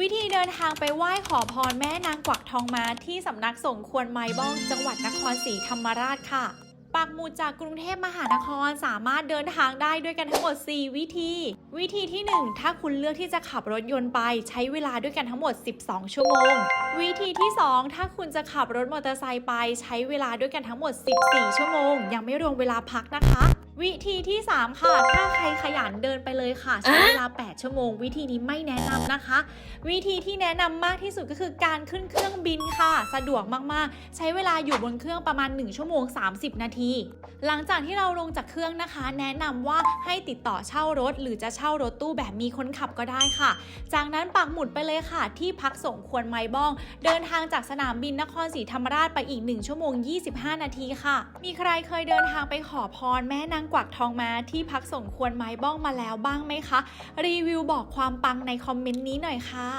วิธีเดินทางไปไหว้ขอพรแม่นางกวักทองมาที่สำนักสงฆ์ควรไม้บ้องจังหวัดนครศรีธรรมราชค่ะ ปักหมุดจากกรุงเทพมหานครสามารถเดินทางได้ด้วยกันทั้งหมด 4 วิธี วิธีที่ 1 ถ้าคุณเลือกที่จะขับรถยนต์ไปใช้เวลาด้วยกันทั้งหมด 12 ชั่วโมง วิธีที่ 2 ถ้าคุณจะขับรถมอเตอร์ไซค์ไปใช้เวลาด้วยกันทั้งหมด 14 ชั่วโมง ยังไม่รวมเวลาพักนะคะ วิธีที่ 3 ค่ะ ถ้าใครขยันเดินไปเลยค่ะ ใช้เวลา 8 ชั่วโมง วิธีนี้ไม่แนะนำนะคะ วิธีที่แนะนำมากที่สุดก็คือการขึ้นเครื่องบินค่ะ สะดวกมากๆ ใช้เวลาอยู่บนเครื่องประมาณ 1 ชั่วโมง 30 นาทีหลังจากที่เราลงจากเครื่องนะคะ แนะนำว่าให้ติดต่อเช่ารถ หรือจะเช่ารถตู้แบบมีคนขับก็ได้ค่ะ จากนั้นปักหมุดไปเลยค่ะ ที่พักส่งควรไม้บ้อง เดินทางจากสนามบินนครศรีธรรมราชไปอีก 1 ชั่วโมง 25 นาทีค่ะ มีใครเคยเดินทางไปขอพรแม่นางกวักทองมาที่พักส่งควรไม้บ้องมาแล้วบ้างไหมคะ รีวิวบอกความปังในคอมเมนต์นี้หน่อยค่ะ